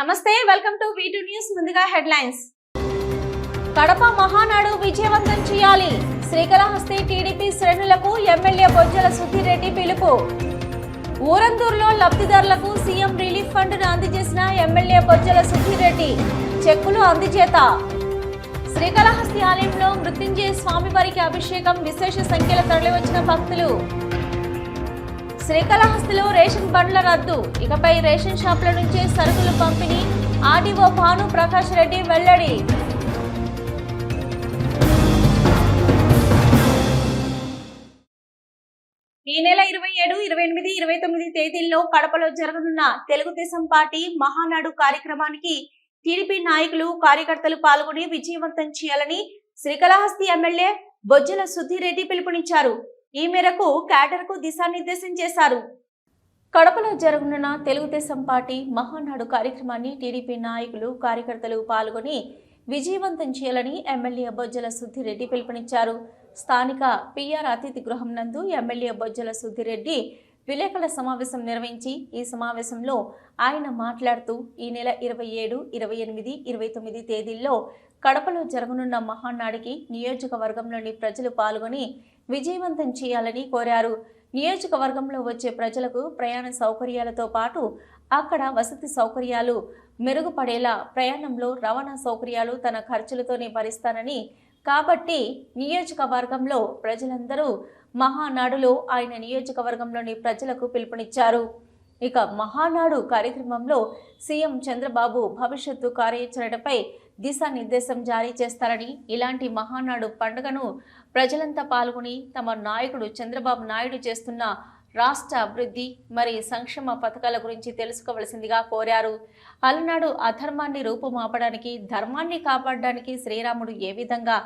నమస్తే welcome to V news ముందుగా headlines. Kadapa Mahanadu విజయవంతం చేయాలి. శ్రీకాళహస్తి టీడీపీ శ్రేణులకు ఎమ్మెల్యే బొజ్జల సుధీరెడ్డి పిలుపు. ఊరందూరులో లబ్ధిదారులకు సీఎం రిలీఫ్ ఫండ్ను అందజేసిన ఎమ్మెల్యే బొజ్జల సుధీరెడ్డి చెక్కులు అందజేత. శ్రీకాళహస్తి ఆలయంలో మృత్యుంజయ స్వామివారికి అభిషేకం విశేష సంఖ్యలో తరలివచ్చిన భక్తులు. శ్రీకాళహస్తిలో రేషన్ బండ్ల రద్దు. ఇకపై రేషన్ షాపుల నుంచే సరుకులు పంపిణీ. ఆర్డీఓ భాను ప్రకాష్ రెడ్డి వెల్లడి. ఈ నెల ఇరవై ఏడు ఇరవై ఎనిమిది ఇరవై తొమ్మిది తేదీల్లో కడపలో జరగనున్న తెలుగుదేశం పార్టీ మహానాడు కార్యక్రమానికి టీడీపీ నాయకులు కార్యకర్తలు పాల్గొని విజయవంతం చేయాలని శ్రీకాళహస్తి ఎమ్మెల్యే బొజ్జల సుధీరెడ్డి పిలుపునిచ్చారు. ఈ మేరకు క్యాడర్కు దిశానిర్దేశం చేశారు. కడపలో జరగనున్న తెలుగుదేశం పార్టీ మహానాడు కార్యక్రమాన్ని టీడీపీ నాయకులు కార్యకర్తలు పాల్గొని విజయవంతం చేయాలని ఎమ్మెల్యే బొజ్జల సుద్దిరెడ్డి పిలుపునిచ్చారు. స్థానిక పిఆర్ అతిథి గృహం నందు ఎమ్మెల్యే బొజ్జల సుద్దిరెడ్డి విలేకరుల సమావేశం నిర్వహించి ఈ సమావేశంలో ఆయన మాట్లాడుతూ ఈ నెల ఇరవై ఏడు ఇరవై ఎనిమిది ఇరవై తొమ్మిది తేదీల్లో కడపలో జరగనున్న మహానాడికి నియోజకవర్గంలోని ప్రజలు పాల్గొని విజయవంతం చేయాలని కోరారు. నియోజకవర్గంలో వచ్చే ప్రజలకు ప్రయాణ సౌకర్యాలతో పాటు అక్కడ వసతి సౌకర్యాలు మెరుగుపడేలా ప్రయాణంలో రవాణా సౌకర్యాలు తన ఖర్చులతోనే భరిస్తానని కాబట్టి నియోజకవర్గంలో ప్రజలందరూ మహానాడులో ఆయన నియోజకవర్గంలోని ప్రజలకు పిలుపునిచ్చారు. ఇక మహానాడు కార్యక్రమంలో సీఎం చంద్రబాబు భవిష్యత్తు కార్యాచరణపై దిశానిర్దేశం జారీ చేస్తారని ఇలాంటి మహానాడు పండుగను ప్రజలంతా పాల్గొని తమ నాయకుడు చంద్రబాబు నాయుడు చేస్తున్న రాష్ట్ర అభివృద్ధి మరి సంక్షేమ పథకాల గురించి తెలుసుకోవలసిందిగా కోరారు. అలనాడు అధర్మాన్ని రూపుమాపడానికి ధర్మాన్ని కాపాడడానికి శ్రీరాముడు ఏ విధంగా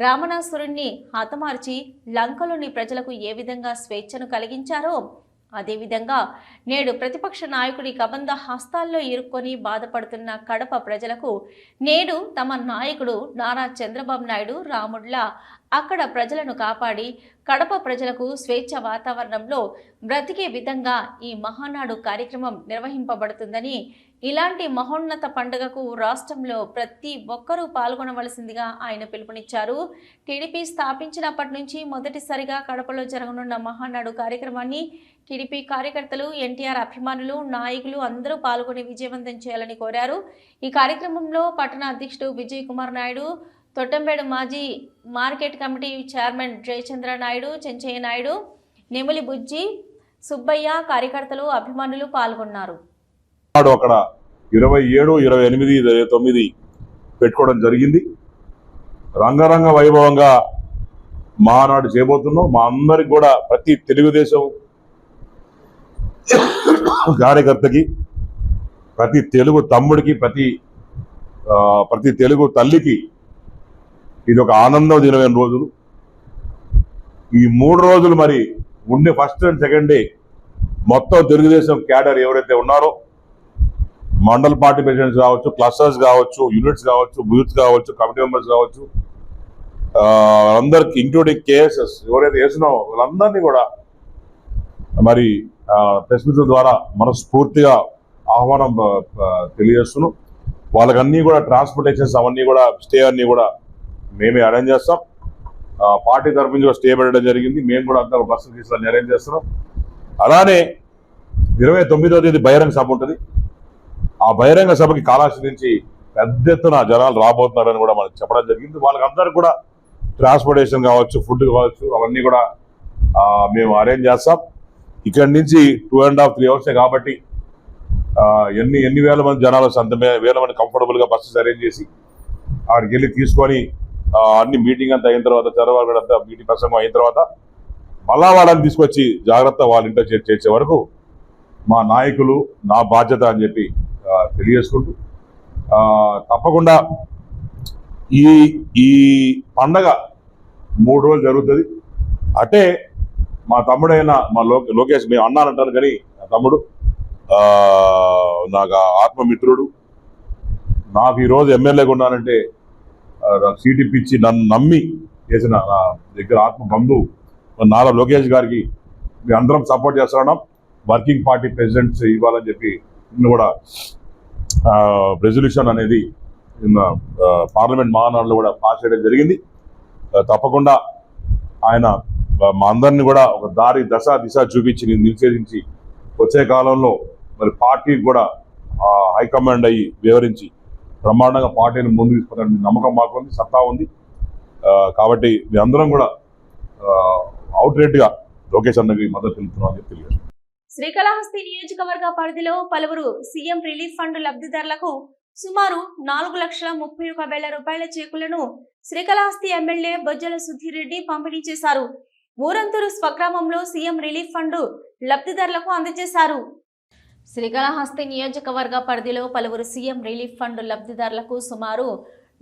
రామణాసురుణ్ణి హతమార్చి లంకలోని ప్రజలకు ఏ విధంగా స్వేచ్ఛను కలిగించారో అదేవిధంగా నేడు ప్రతిపక్ష నాయకుడి కబంధ హస్తాల్లో ఇరుక్కొని బాధపడుతున్న కడప ప్రజలకు నేడు తమ నాయకుడు నారా చంద్రబాబు నాయుడు రాముడ్లా అక్కడ ప్రజలను కాపాడి కడప ప్రజలకు స్వేచ్ఛ వాతావరణంలో బ్రతికే విధంగా ఈ మహానాడు కార్యక్రమం నిర్వహింపబడుతుందని ఇలాంటి మహోన్నత పండుగకు రాష్ట్రంలో ప్రతి ఒక్కరూ పాల్గొనవలసిందిగా ఆయన పిలుపునిచ్చారు. టీడీపీ స్థాపించినప్పటి నుంచి మొదటిసారిగా కడపలో జరగనున్న మహానాడు కార్యక్రమాన్ని టీడీపీ కార్యకర్తలు ఎన్టీఆర్ అభిమానులు నాయకులు అందరూ పాల్గొని విజయవంతం చేయాలని కోరారు. ఈ కార్యక్రమంలో పట్టణ అధ్యక్షుడు విజయ్ కుమార్ నాయుడు తొట్టంపేడు మాజీ market committee chairman Jayachandra Naidu Chenchaiah Naidu Nemili Bujji Subbaiah కార్యకర్తలు అభిమానులు పాల్గొన్నారు. అక్కడ ఇరవై ఏడు ఇరవై ఎనిమిది ఇరవై తొమ్మిది పెట్టుకోవడం జరిగింది. రంగరంగ వైభవంగా మహానాడు చేయబోతున్నాం. మా అందరికి కూడా ప్రతి తెలుగుదేశం కార్యకర్తకి ప్రతి తెలుగు తమ్ముడికి ప్రతి ప్రతి తెలుగు తల్లికి ఇది ఒక ఆనందం దినమైన రోజులు. ఈ మూడు రోజులు మరి ఉండే ఫస్ట్ అండ్ సెకండ్ డే మొత్తం తెలుగుదేశం క్యాడర్ ఎవరైతే ఉన్నారో మండల్ పార్టీ ప్రెసిడెంట్స్ కావచ్చు క్లస్టర్స్ కావచ్చు యూనిట్స్ కావచ్చు బూత్స్ కావచ్చు కమిటీ మెంబర్స్ కావచ్చు అందరికి ఇంక్లూడింగ్ కేఎస్ఎస్ ఎవరైతే వేసినారో వాళ్ళందరినీ కూడా మరి ప్రెస్ మీట్ల ద్వారా మనస్ఫూర్తిగా ఆహ్వానం తెలియజేస్తున్నాం. వాళ్ళకన్నీ కూడా ట్రాన్స్పోర్టేషన్స్ అవన్నీ కూడా స్టే అన్నీ కూడా మేమే అరేంజ్ చేస్తాం. పార్టీ తరఫు నుంచి కూడా స్టే పెట్టడం జరిగింది. మేము కూడా అందరూ బస్సు తీసుకొని అరేంజ్ చేస్తున్నాం. అలానే ఇరవై తొమ్మిదో తేదీ బహిరంగ సభ ఉంటుంది. ఆ బహిరంగ సభకి కాలాక్ష నుంచి పెద్ద ఎత్తున జనాలు రాబోతున్నారని కూడా మనకు చెప్పడం జరిగింది. వాళ్ళకందరికి కూడా ట్రాన్స్పోర్టేషన్ కావచ్చు ఫుడ్ కావచ్చు అవన్నీ కూడా మేము అరేంజ్ చేస్తాం. ఇక్కడి నుంచి టూ అండ్ హాఫ్ త్రీ అవర్సే కాబట్టి ఎన్ని ఎన్ని వేల మంది జనాలు వస్తే అంత వేల మంది కంఫర్టబుల్గా బస్సెస్ అరేంజ్ చేసి అక్కడికి వెళ్ళి తీసుకొని అన్ని మీటింగ్ అంతా అయిన తర్వాత చంద్రబాబు అంతా మీటింగ్ ప్రసంగం అయిన తర్వాత మళ్ళా వాళ్ళని తీసుకొచ్చి జాగ్రత్త వాళ్ళ ఇంట్లో చేర్చి చేర్చే వరకు మా నాయకులు నా బాధ్యత అని చెప్పి తెలియజేసుకుంటూ తప్పకుండా ఈ ఈ పండగ మూడు రోజులు జరుగుతుంది. అటే మా తమ్ముడైన మా లో లోకేష్ మేము అన్నానంటాను కానీ తమ్ముడు నాకు ఆత్మమిత్రుడు. నాకు ఈరోజు ఎమ్మెల్యేగా ఉన్నానంటే సీట్ ఇప్పించి నన్ను నమ్మి చేసిన నా దగ్గర ఆత్మ బంధువు నారా లోకేష్ గారికి మీ అందరం సపోర్ట్ చేస్తున్నాం. వర్కింగ్ పార్టీ ప్రెసిడెంట్స్ ఇవ్వాలని చెప్పి నిన్ను కూడా రెజల్యూషన్ అనేది నిన్న పార్లమెంట్ మహానాడులో కూడా పాస్ చేయడం జరిగింది. తప్పకుండా ఆయన మా అందరిని కూడా ఒక దారి దశ దిశ చూపించి నిషేధించి వచ్చే కాలంలో మరి పార్టీకి కూడా హైకమాండ్ అయ్యి వివరించి బ్రహ్మాండంగా పార్టీని ముందు తీసుకున్న నమ్మకం మాకు ఉంది సత్తా ఉంది. కాబట్టి మీ అందరం కూడా అవుట్ లోకేష్ అన్నకి మద్దతు తెలుపుతున్నాం అని చెప్పి శ్రీకాళహస్తి నియోజకవర్గ పరిధిలో పలువురు సీఎం రిలీఫ్ ఫండ్ లబ్ధిదారులకు సుమారు నాలుగు లక్షల ముప్పై ఒక వేల రూపాయల చెక్కులను శ్రీకాళహస్తి ఎమ్మెల్యే బొజ్జల సుధీరెడ్డి పంపిణీ చేశారు. ఊరంతూరు స్వగ్రామంలో సీఎం రిలీఫ్ ఫండ్ లబ్ధిదారులకు అందజేశారు. శ్రీకాళహస్తి నియోజకవర్గ పరిధిలో పలువురు సీఎం రిలీఫ్ ఫండ్ లబ్ధిదారులకు సుమారు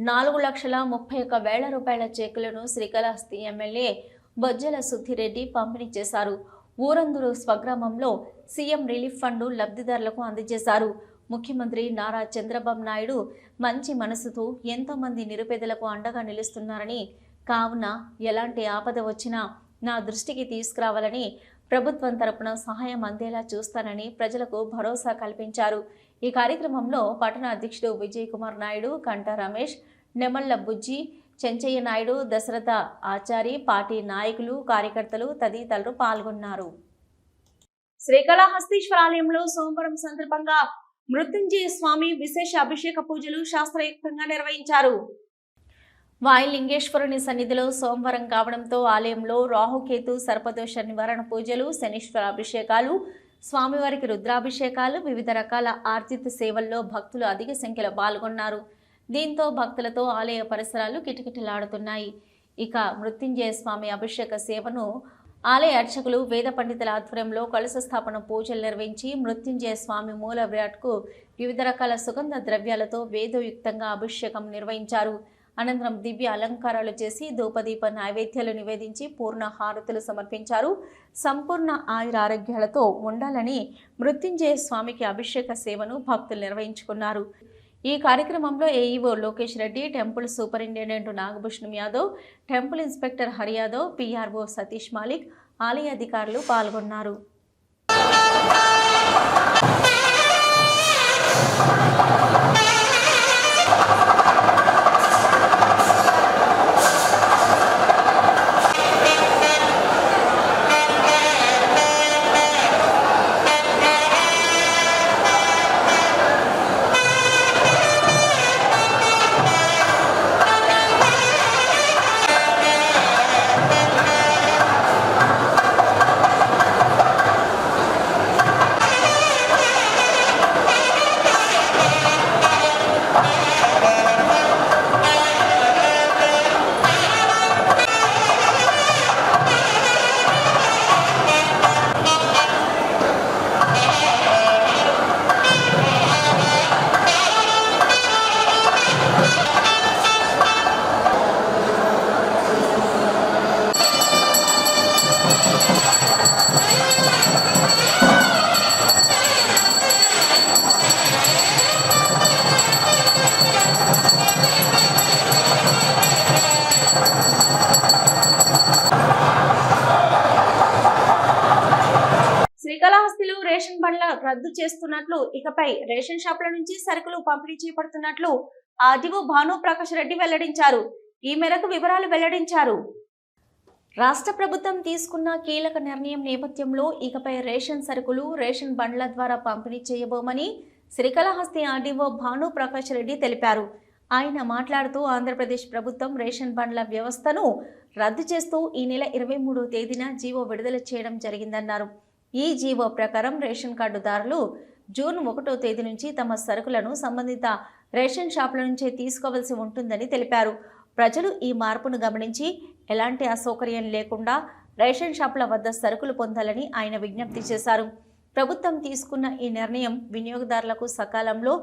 నాలుగు లక్షల ముప్పై ఒక వేల రూపాయల చెక్కులను శ్రీకాళహస్తి ఎమ్మెల్యే బొజ్జల సుద్దిరెడ్డి పంపిణీ చేశారు. ఊరందూరు స్వగ్రామంలో సీఎం రిలీఫ్ ఫండ్ లబ్ధిదారులకు అందజేశారు. ముఖ్యమంత్రి నారా చంద్రబాబు నాయుడు మంచి మనసుతో ఎంతోమంది నిరుపేదలకు అండగా నిలుస్తున్నారని కావున ఎలాంటి ఆపద వచ్చినా నా దృష్టికి తీసుకురావాలని ప్రభుత్వం తరపున సహాయం అందేలా చూస్తానని ప్రజలకు భరోసా కల్పించారు. ఈ కార్యక్రమంలో పట్టణ అధ్యక్షుడు విజయ్ కుమార్ నాయుడు కంటా రమేష్ నెమళ్ళ బుజ్జి చెంచయ్య నాయుడు దశరథ ఆచారి పార్టీ నాయకులు కార్యకర్తలు తదితరులు పాల్గొన్నారు. శ్రీకాళహస్తీశ్వర ఆలయంలో సోమవారం సందర్భంగా మృత్యుంజయ స్వామి విశేష అభిషేక పూజలు శాస్త్రయుక్తంగా నిర్వహించారు. వాయులింగేశ్వరుని సన్నిధిలో సోమవారం కావడంతో ఆలయంలో రాహుకేతు సర్పదోష నివారణ పూజలు శనీశ్వర అభిషేకాలు స్వామివారికి రుద్రాభిషేకాలు వివిధ రకాల ఆర్జిత సేవల్లో భక్తులు అధిక సంఖ్యలో పాల్గొన్నారు. దీంతో భక్తులతో ఆలయ పరిసరాలు కిటకిటలాడుతున్నాయి. ఇక మృత్యుంజయ స్వామి అభిషేక సేవను ఆలయ అర్చకులు వేద పండితుల ఆధ్వర్యంలో కలుస స్థాపన పూజలు నిర్వహించి మృత్యుంజయ స్వామి మూల విరాట్కు వివిధ రకాల సుగంధ ద్రవ్యాలతో వేదయుక్తంగా అభిషేకం నిర్వహించారు. అనంతరం దివ్య అలంకారాలు చేసి ధూపదీప నైవేద్యాలు నివేదించి పూర్ణ హారతులు సమర్పించారు. సంపూర్ణ ఆయుర ఆరోగ్యాలతో ఉండాలని మృత్యుంజయ స్వామికి అభిషేక సేవను భక్తులు నిర్వహించుకున్నారు. ఈ కార్యక్రమంలో AEO Lokesh Reddy temple superintendent Nagabhushanam Yadav temple inspector Hari Yadav PRO Satish Malik ఆలయ అధికారులు పాల్గొన్నారు. శ్రీకాళహస్తిలో రద్దు చేస్తున్నట్లు ఇకపై రేషన్ షాపుల నుంచి సరుకులు పంపిణీ చేపడుతున్నట్లు ఆర్డీఓ భాను ప్రకాష్ రెడ్డి వెల్లడించారు. ఈ మేరకు వివరాలు వెల్లడించారు. రాష్ట్ర ప్రభుత్వం తీసుకున్న కీలక నిర్ణయం నేపథ్యంలో ఇకపై రేషన్ సరుకులు రేషన్ బండ్ల ద్వారా పంపిణీ చేయబోమని శ్రీకాళహస్తి ఆర్డీఓ భాను ప్రకాష్ రెడ్డి తెలిపారు. ఆయన మాట్లాడుతూ ఆంధ్రప్రదేశ్ ప్రభుత్వం రేషన్ బండ్ల వ్యవస్థను రద్దు చేస్తూ ఈ నెల ఇరవై మూడో తేదీన జీవో విడుదల చేయడం జరిగిందన్నారు. ఈ జీవో ప్రకారం రేషన్ కార్డుదారులు జూన్ ఒకటో తేదీ నుంచి తమ సరుకులను సంబంధిత రేషన్ షాపుల నుంచే తీసుకోవాల్సి ఉంటుందని తెలిపారు. ప్రజలు ఈ మార్పును గమనించి ఎలాంటి అసౌకర్యం లేకుండా రేషన్ షాపుల వద్ద సరుకులు పొందాలని ఆయన విజ్ఞప్తి చేశారు. ప్రభుత్వం తీసుకున్న ఈ నిర్ణయం వినియోగదారులకు సకాలంలో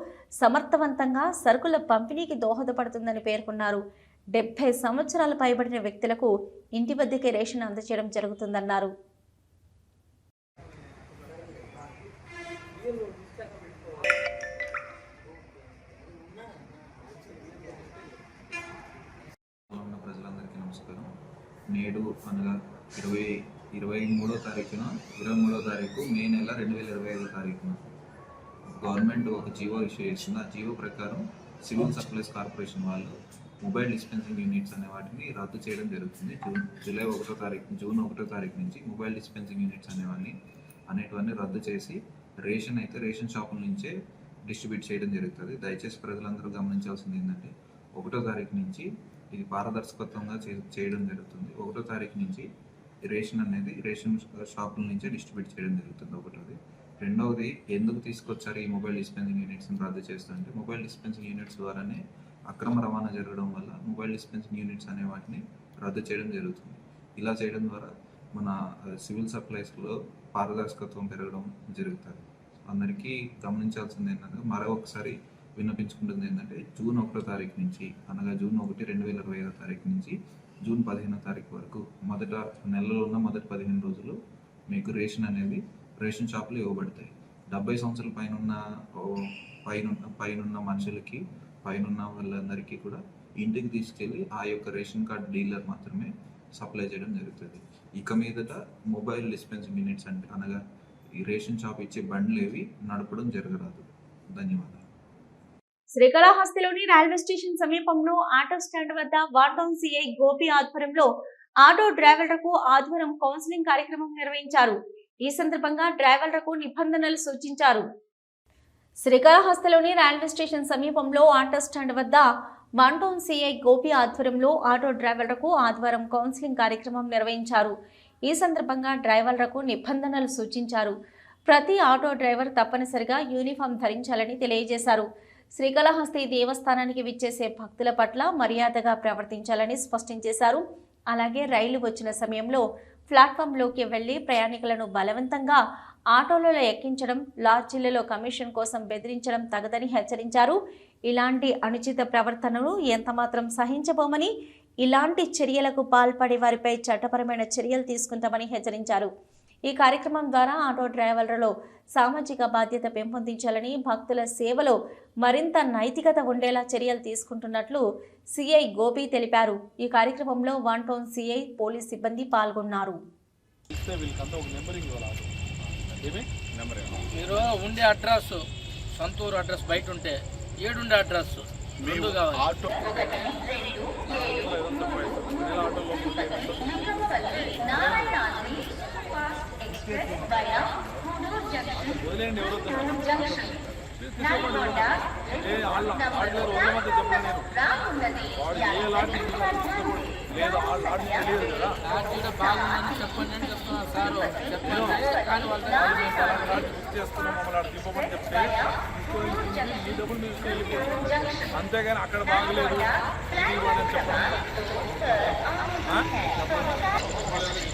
సమర్థవంతంగా సరుకుల పంపిణీకి దోహదపడుతుందని పేర్కొన్నారు. డెబ్బై సంవత్సరాలు పైబడిన వ్యక్తులకు ఇంటి వద్దకే రేషన్ అందజేయడం జరుగుతుందన్నారు. నేడు అనగా ఇరవై ఇరవై మూడో తారీఖున ఇరవై మూడో తారీఖు మే నెల రెండు వేల ఇరవై ఐదో తారీఖున గవర్నమెంట్ ఒక జీవో ఇష్యూ చేసింది. ఆ జీవో ప్రకారం సివిల్ సప్లైస్ కార్పొరేషన్ వాళ్ళు మొబైల్ డిస్పెన్సింగ్ యూనిట్స్ అనే వాటిని రద్దు చేయడం జరుగుతుంది. జూన్ జూలై ఒకటో తారీఖు జూన్ ఒకటో తారీఖు నుంచి మొబైల్ డిస్పెన్సింగ్ యూనిట్స్ అనేవన్నీ అనేటివన్నీ రద్దు చేసి రేషన్ అయితే రేషన్ షాపుల నుంచే డిస్ట్రిబ్యూట్ చేయడం జరుగుతుంది. దయచేసి ప్రజలందరూ గమనించాల్సింది ఏంటంటే ఒకటో తారీఖు నుంచి ఇది పారదర్శకత్వంగా చే- చేయడం జరుగుతుంది. ఒకటో తారీఖు నుంచి రేషన్ అనేది రేషన్ షాపుల నుంచే డిస్ట్రిబ్యూట్ చేయడం జరుగుతుంది ఒకటోది. రెండవది ఎందుకు తీసుకొచ్చారు ఈ మొబైల్ డిస్పెన్సింగ్ యూనిట్స్ని రద్దు చేస్తుంటే మొబైల్ డిస్పెన్సింగ్ యూనిట్స్ ద్వారానే అక్రమ రవాణా జరగడం వల్ల మొబైల్ డిస్పెన్సింగ్ యూనిట్స్ అనే వాటిని రద్దు చేయడం జరుగుతుంది. ఇలా చేయడం ద్వారా మన సివిల్ సప్లైస్లో పారదర్శకత్వం పెరగడం జరుగుతుంది. అందరికీ గమనించాల్సింది ఏంటంటే మరొకసారి విన్నపించుకుంటుంది ఏంటంటే జూన్ ఒకటో తారీఖు నుంచి అనగా జూన్ ఒకటి రెండు వేల ఇరవై ఐదో తారీఖు నుంచి జూన్ పదిహేనో తారీఖు వరకు మొదట నెలలో ఉన్న మొదటి పదిహేను రోజులు మీకు రేషన్ అనేది రేషన్ షాపులు ఇవ్వబడతాయి. డెబ్బై సంవత్సరాల పైన ఉన్న పైన పైన మనుషులకి పైన వాళ్ళందరికీ కూడా ఇంటికి తీసుకెళ్ళి ఆ యొక్క రేషన్ కార్డ్ డీలర్ మాత్రమే సప్లై చేయడం జరుగుతుంది. ఇక మీదట మొబైల్ డిస్పెన్సింగ్ యూనిట్స్ అంటే అనగా ఈ రేషన్ షాప్ ఇచ్చే బండ్లు ఏవి నడపడం జరగరాదు. ధన్యవాదాలు. శ్రీకాళహస్తిలోని రైల్వే స్టేషన్ సమీపంలో ఆటో స్టాండ్ వద్ద వార్డౌన్ సిఐ గోపి ఆధ్వర్యంలో ఆటో డ్రైవర్లకు ఆధ్వర్యం కౌన్సిలింగ్ కార్యక్రమం నిర్వహించారు. ఈ సందర్భంగా డ్రైవర్లకు నిబంధనలు సూచించారు. శ్రీకాళహస్తిలోని రైల్వే స్టేషన్ సమీపంలో ఆటో స్టాండ్ వద్ద వన్ సిఐ గోపి ఆధ్వర్యంలో ఆటో డ్రైవర్లకు ఆధ్వర్యం కౌన్సిలింగ్ కార్యక్రమం నిర్వహించారు. ఈ సందర్భంగా డ్రైవర్లకు నిబంధనలు సూచించారు. ప్రతి ఆటో డ్రైవర్ తప్పనిసరిగా యూనిఫామ్ ధరించాలని తెలియజేశారు. శ్రీకాళహస్తి దేవస్థానానికి విచ్చేసే భక్తుల పట్ల మర్యాదగా ప్రవర్తించాలని స్పష్టం చేశారు. అలాగే రైలు వచ్చిన సమయంలో ప్లాట్ఫామ్లోకి వెళ్ళి ప్రయాణికులను బలవంతంగా ఆటోలలో ఎక్కించడం లాడ్జీలలో కమిషన్ కోసం బెదిరించడం తగదని హెచ్చరించారు. ఇలాంటి అనుచిత ప్రవర్తనను ఎంతమాత్రం సహించబోమని ఇలాంటి చర్యలకు పాల్పడే వారిపై చట్టపరమైన చర్యలు తీసుకుంటామని హెచ్చరించారు. ఈ కార్యక్రమం ద్వారా ఆటో డ్రైవర్లలో సామాజిక బాధ్యత పెంపొందించాలని భక్తుల సేవలో మరింత నైతికత ఉండేలా చర్యలు తీసుకుంటున్నట్లు సిఐ గోపి తెలిపారు. ఈ కార్యక్రమంలో వన్ టౌన్ సిఐ పోలీస్ సిబ్బంది పాల్గొన్నారు. ఇస్తే వీళ్ళకంతా ఒక నెంబరింగ్ ఇవ్వాలి? ఏమి? నెంబర్ మీరు ఉండే అడ్రస్ సొంతూరు అడ్రస్ బయట ఉంటే ఏడుండే అడ్రస్ రెండు కావాలి. ఆటో మధ్య చెప్పండి బాగుందని చెప్పండి అని చెప్తున్నారు సార్ చెప్పండి కానీ వాళ్ళ దగ్గర మేము అలాంటి లాంటి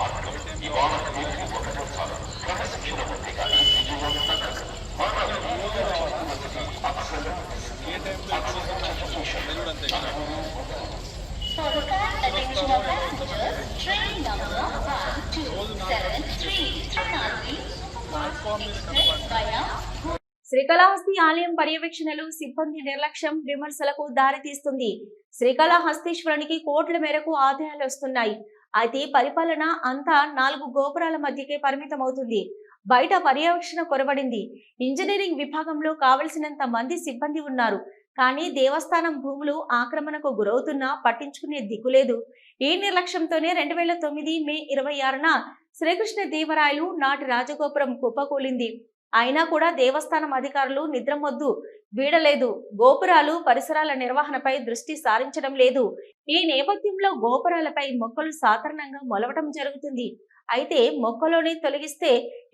బుక్ ఇది train number 1273 Trinity Superfast Express via Srikalahasti ఆలయం పర్యవేక్షణలు సిబ్బంది నిర్లక్ష్యం విమర్శలకు దారితీస్తుంది. శ్రీకాళహస్తీశ్వరునికి కోట్ల మేరకు ఆదాయాలు వస్తున్నాయి. అయితే పరిపాలన అంతా నాలుగు గోపురాల మధ్యకే పరిమితమవుతుంది. బయట పర్యవేక్షణ కొరబడింది. ఇంజనీరింగ్ విభాగంలో కావలసినంత మంది సిబ్బంది ఉన్నారు. కానీ దేవస్థానం భూములు ఆక్రమణకు గురవుతున్నా పట్టించుకునే దిక్కులేదు ఈ నిర్లక్ష్యంతోనే రెండు వేల తొమ్మిది మే ఇరవై ఆరున శ్రీకృష్ణ దేవరాయలు నాటి రాజగోపురం కుప్పకూలింది. అయినా కూడా దేవస్థానం అధికారులు నిద్రమొద్దు. వీడలేదు. గోపురాలు పరిసరాల నిర్వహణపై దృష్టి సారించడం లేదు. ఈ నేపథ్యంలో గోపురాలపై మొక్కలు సాధారణంగా మొలవటం జరుగుతుంది. అయితే మొక్కలోని తొలగిస్తే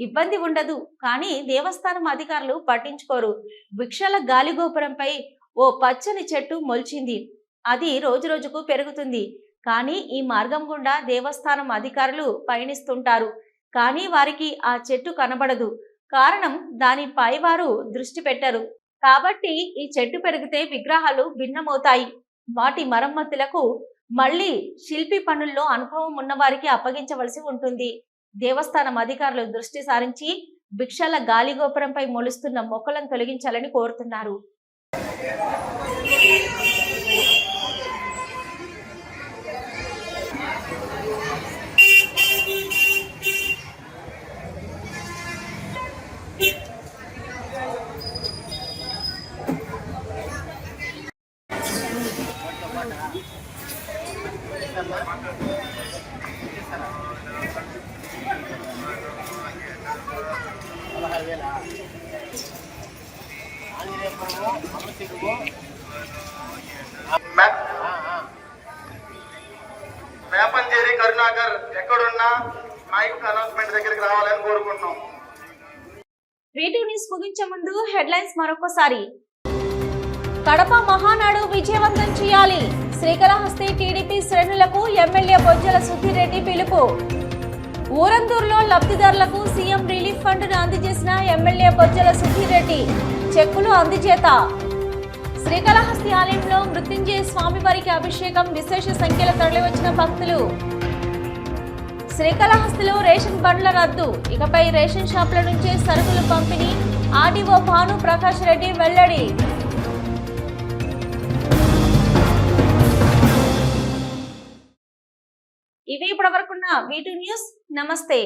ఇబ్బంది ఉండదు. కానీ దేవస్థానం అధికారులు పట్టించుకోరు. వృక్షాల గాలి గోపురంపై ఓ పచ్చని చెట్టు మొలిచింది. అది రోజు రోజుకు పెరుగుతుంది. కానీ ఈ మార్గం గుండా దేవస్థానం అధికారులు పయనిస్తుంటారు. కానీ వారికి ఆ చెట్టు కనబడదు. కారణం దాని పైవారు దృష్టి పెట్టరు. కాబట్టి ఈ చెట్టు పెరిగితే విగ్రహాలు భిన్నమవుతాయి. వాటి మరమ్మతులకు మళ్ళీ శిల్పి పనుల్లో అనుభవం ఉన్నవారికి అప్పగించవలసి ఉంటుంది. దేవస్థానం అధికారులు దృష్టి సారించి భిక్షల గాలిగోపురంపై మొలుస్తున్న మొక్కలను తొలగించాలని కోరుతున్నారు. వేపంచేరి కరుణాకర్ ఎక్కడున్నా మైక్ అనౌన్స్మెంట్ దగ్గరికి రావాలని కోరుకుంటున్నాం. వీటి న్యూస్ ముగించే ముందు హెడ్లైన్స్ మరొకసారి. కడప మహానాడు విజయవంతం చేయాలి. శ్రీకాళహస్తి టీడీపీ శ్రేణులకు ఎమ్మెల్యే బొజ్జల సుధీరెడ్డి పిలుపు. ఊరందూరులో లబ్ధిదారులకు సీఎం రిలీఫ్ ఫండ్ను అందజేసిన ఎమ్మెల్యే బొజ్జల సుధీరెడ్డి చెక్కులు అందజేత శ్రీకాళహస్తి ఆలయంలో మృత్యుంజయ స్వామివారికి అభిషేకం విశేష సంఖ్యలో తరలివచ్చిన భక్తులు. శ్రీకాళహస్తిలో రేషన్ బండ్ల రద్దు. ఇకపై రేషన్ షాపుల నుంచే సరుకులు పంపిణీ. ఆర్డీఓ భాను ప్రకాష్ రెడ్డి వెల్లడి. ఇవి ఇప్పటి వరకున్న వీటి న్యూస్ నమస్తే.